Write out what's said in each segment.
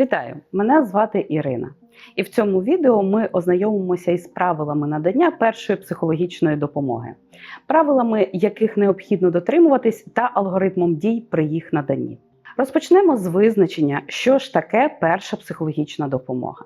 Вітаю! Мене звати Ірина. І в цьому відео ми ознайомимося із правилами надання першої психологічної допомоги, правилами яких необхідно дотримуватись, та алгоритмом дій при їх наданні. Розпочнемо з визначення, що ж таке перша психологічна допомога.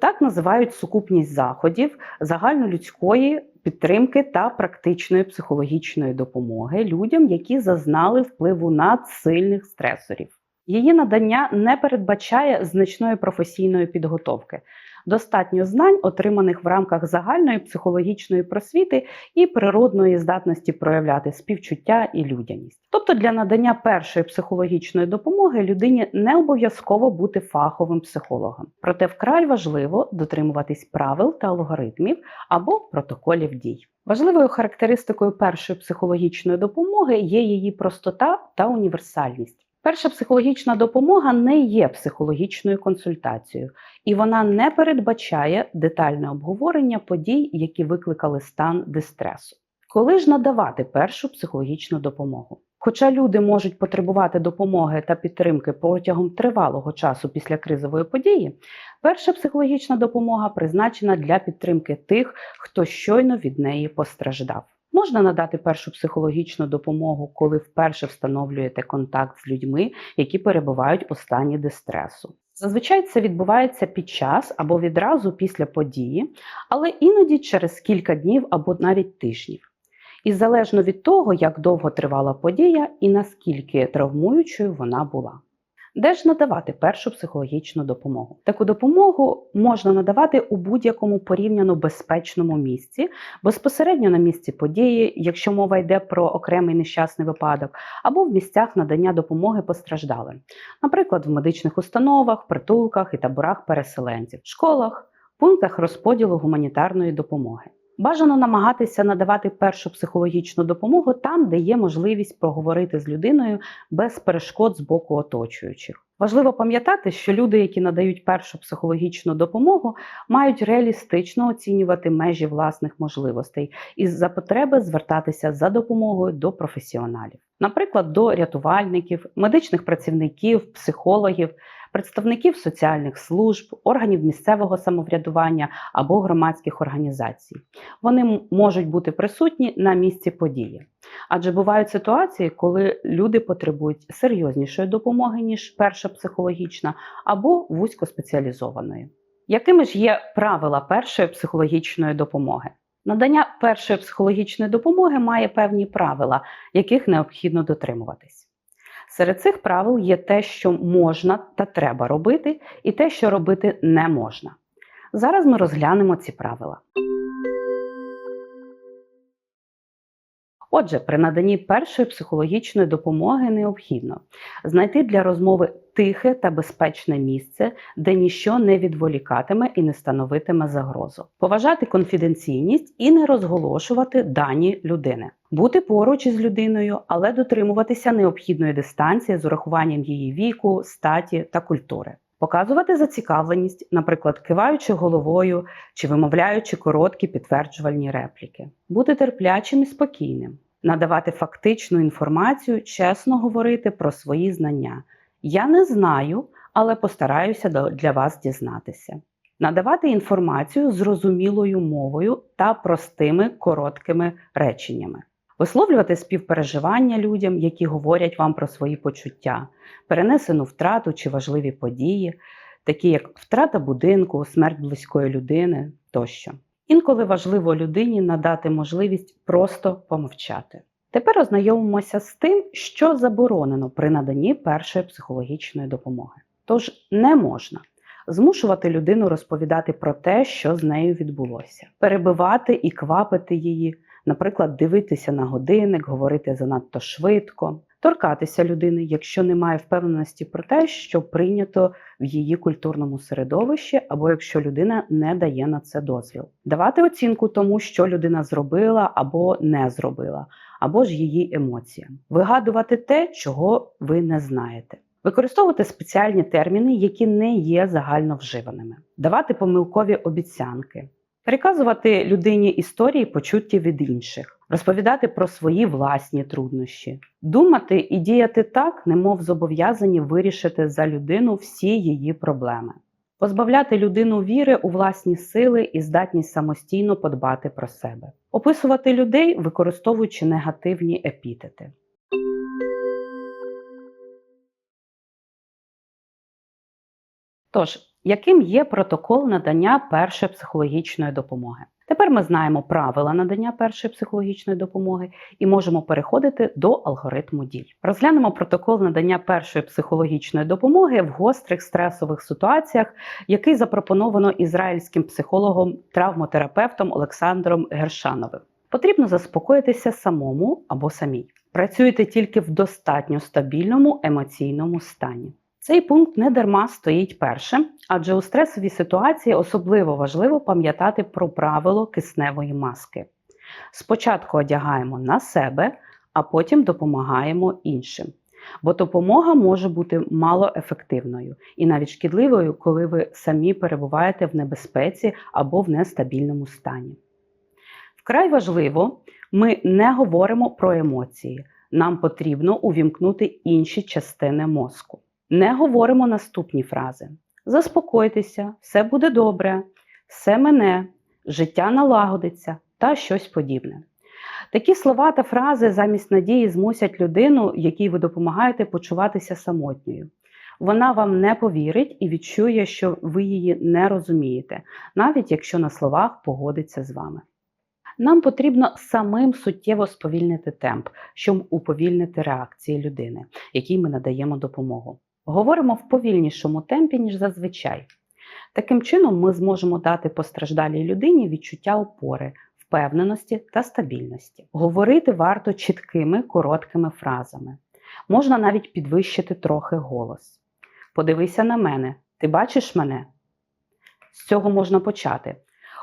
Так називають сукупність заходів загальнолюдської підтримки та практичної психологічної допомоги людям, які зазнали впливу надсильних стресорів. Її надання не передбачає значної професійної підготовки, достатньо знань, отриманих в рамках загальної психологічної просвіти і природної здатності проявляти співчуття і людяність. Тобто для надання першої психологічної допомоги людині не обов'язково бути фаховим психологом, проте вкрай важливо дотримуватись правил та алгоритмів або протоколів дій. Важливою характеристикою першої психологічної допомоги є її простота та універсальність. Перша психологічна допомога не є психологічною консультацією, і вона не передбачає детальне обговорення подій, які викликали стан дистресу. Коли ж надавати першу психологічну допомогу? Хоча люди можуть потребувати допомоги та підтримки протягом тривалого часу після кризової події, перша психологічна допомога призначена для підтримки тих, хто щойно від неї постраждав. Можна надати першу психологічну допомогу, коли вперше встановлюєте контакт з людьми, які перебувають у стані дистресу. Зазвичай це відбувається під час або відразу після події, але іноді через кілька днів або навіть тижнів. І залежно від того, як довго тривала подія і наскільки травмуючою вона була. Де ж надавати першу психологічну допомогу? Таку допомогу можна надавати у будь-якому порівняно безпечному місці, безпосередньо на місці події, якщо мова йде про окремий нещасний випадок, або в місцях надання допомоги постраждалим, наприклад, в медичних установах, притулках і таборах переселенців, школах, пунктах розподілу гуманітарної допомоги. Бажано намагатися надавати першу психологічну допомогу там, де є можливість проговорити з людиною без перешкод з боку оточуючих. Важливо пам'ятати, що люди, які надають першу психологічну допомогу, мають реалістично оцінювати межі власних можливостей і за потреби звертатися за допомогою до професіоналів, наприклад, до рятувальників, медичних працівників, психологів представників соціальних служб, органів місцевого самоврядування або громадських організацій. Вони можуть бути присутні на місці події. Адже бувають ситуації, коли люди потребують серйознішої допомоги, ніж перша психологічна, або вузькоспеціалізованої. Якими ж є правила першої психологічної допомоги? Надання першої психологічної допомоги має певні правила, яких необхідно дотримуватись. Серед цих правил є те, що можна та треба робити, і те, що робити не можна. Зараз ми розглянемо ці правила. Отже, при наданні першої психологічної допомоги необхідно знайти для розмови тихе та безпечне місце, де ніщо не відволікатиме і не становитиме загрозу, поважати конфіденційність і не розголошувати дані людини, бути поруч із людиною, але дотримуватися необхідної дистанції з урахуванням її віку, статі та культури. Показувати зацікавленість, наприклад, киваючи головою чи вимовляючи короткі підтверджувальні репліки, бути терплячим і спокійним, надавати фактичну інформацію, чесно говорити про свої знання. Я не знаю, але постараюся для вас дізнатися. Надавати інформацію зрозумілою мовою та простими короткими реченнями. Висловлювати співпереживання людям, які говорять вам про свої почуття, перенесену втрату чи важливі події, такі як втрата будинку, смерть близької людини тощо. Інколи важливо людині надати можливість просто помовчати. Тепер ознайомимося з тим, що заборонено при наданні першої психологічної допомоги. Тож не можна змушувати людину розповідати про те, що з нею відбулося, перебивати і квапити її наприклад, дивитися на годинник, говорити занадто швидко, торкатися людини, якщо немає впевненості про те, що прийнято в її культурному середовищі, або якщо людина не дає на це дозвіл, давати оцінку тому, що людина зробила або не зробила, або ж її емоціям, вигадувати те, чого ви не знаєте. Використовувати спеціальні терміни, які не є загально вживаними, давати помилкові обіцянки, Переказувати людині історії почуття від інших, розповідати про свої власні труднощі, думати і діяти так, немов зобов'язані вирішити за людину всі її проблеми, позбавляти людину віри у власні сили і здатність самостійно подбати про себе, описувати людей, використовуючи негативні епітети. Тож, яким є протокол надання першої психологічної допомоги? Тепер ми знаємо правила надання першої психологічної допомоги і можемо переходити до алгоритму дій. Розглянемо протокол надання першої психологічної допомоги в гострих стресових ситуаціях, який запропоновано ізраїльським психологом травмотерапевтом Олександром Гершановим. Потрібно заспокоїтися самому або самій. Працюйте тільки в достатньо стабільному емоційному стані. Цей пункт не дарма стоїть першим, адже у стресовій ситуації особливо важливо пам'ятати про правило кисневої маски. Спочатку одягаємо на себе, а потім допомагаємо іншим. Бо допомога може бути малоефективною і навіть шкідливою, коли ви самі перебуваєте в небезпеці або в нестабільному стані. Вкрай важливо, ми не говоримо про емоції. Нам потрібно увімкнути інші частини мозку. Не говоримо наступні фрази: заспокойтеся, все буде добре, все мене, життя налагодиться та щось подібне. Такі слова та фрази замість надії змусять людину, якій ви допомагаєте, почуватися самотньою. Вона вам не повірить і відчує, що ви її не розумієте, навіть якщо на словах погодиться з вами. Нам потрібно самим суттєво сповільнити темп, щоб уповільнити реакції людини, якій ми надаємо допомогу. Говоримо в повільнішому темпі, ніж зазвичай. Таким чином, ми зможемо дати постраждалій людині відчуття опори, впевненості та стабільності. Говорити варто чіткими, короткими фразами. Можна навіть підвищити трохи голос. Подивися на мене, ти бачиш мене? З цього можна почати.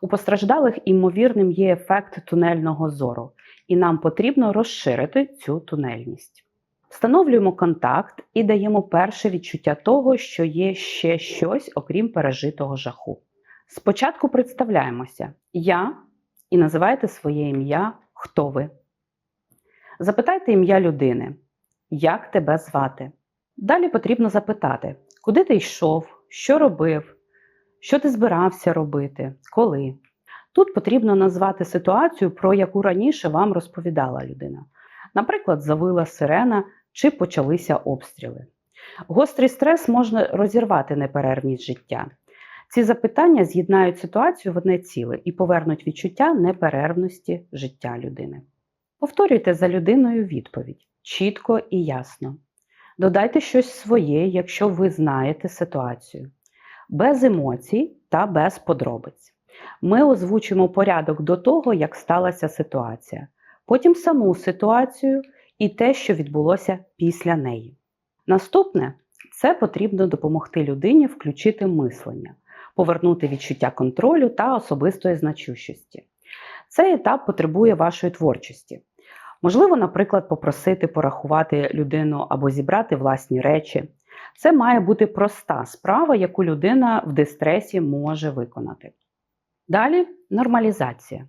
У постраждалих, імовірним, є ефект тунельного зору, і нам потрібно розширити цю тунельність. Встановлюємо контакт і даємо перше відчуття того, що є ще щось, окрім пережитого жаху. Спочатку представляємося Я і називайте своє ім'я, хто ви. Запитайте ім'я людини, як тебе звати. Далі потрібно запитати, куди ти йшов, що робив, що ти збирався робити, коли. Тут потрібно назвати ситуацію, про яку раніше вам розповідала людина. Наприклад, завила сирена чи почалися обстріли. Гострий стрес можна розірвати неперервність життя. Ці запитання з'єднають ситуацію в одне ціле і повернуть відчуття неперервності життя людини. Повторюйте за людиною відповідь чітко і ясно. Додайте щось своє, якщо ви знаєте ситуацію, без емоцій та без подробиць. Ми озвучимо порядок до того, як сталася ситуація, потім саму ситуацію і те, що відбулося після неї. Наступне це потрібно допомогти людині включити мислення, повернути відчуття контролю та особистої значущості. Цей етап потребує вашої творчості. Можливо, наприклад, попросити порахувати людину або зібрати власні речі. Це має бути проста справа, яку людина в дистресі може виконати. Далі нормалізація.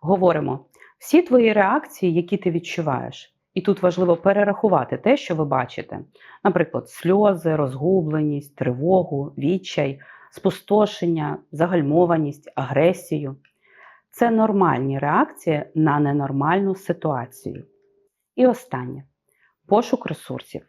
Говоримо: всі твої реакції, які ти відчуваєш, і тут важливо перерахувати те, що ви бачите, наприклад, сльози, розгубленість, тривогу, відчай, спустошення, загальмованість, агресію. Це нормальні реакції на ненормальну ситуацію. І останнє пошук ресурсів.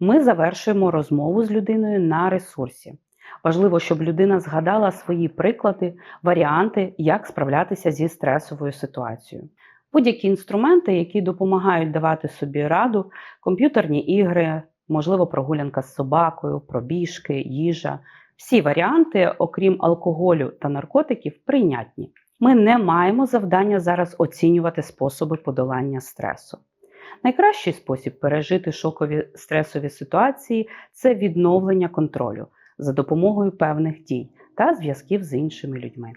Ми завершуємо розмову з людиною на ресурсі. Важливо, щоб людина згадала свої приклади, варіанти, як справлятися зі стресовою ситуацією. Будь-які інструменти, які допомагають давати собі раду, комп'ютерні ігри, можливо, прогулянка з собакою, пробіжки, їжа. Всі варіанти, окрім алкоголю та наркотиків, прийнятні. Ми не маємо завдання зараз оцінювати способи подолання стресу. Найкращий спосіб пережити шокові стресові ситуації це відновлення контролю за допомогою певних дій та зв'язків з іншими людьми.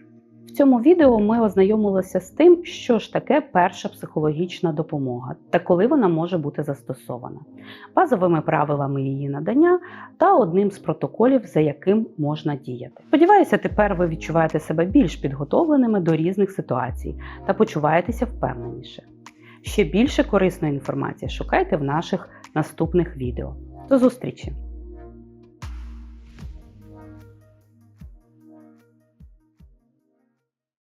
В цьому відео ми ознайомилися з тим, що ж таке перша психологічна допомога та коли вона може бути застосована, базовими правилами її надання та одним з протоколів, за яким можна діяти. Сподіваюся, тепер ви відчуваєте себе більш підготовленими до різних ситуацій та почуваєтеся впевненіше. Ще більше корисної інформації шукайте в наших наступних відео. До зустрічі!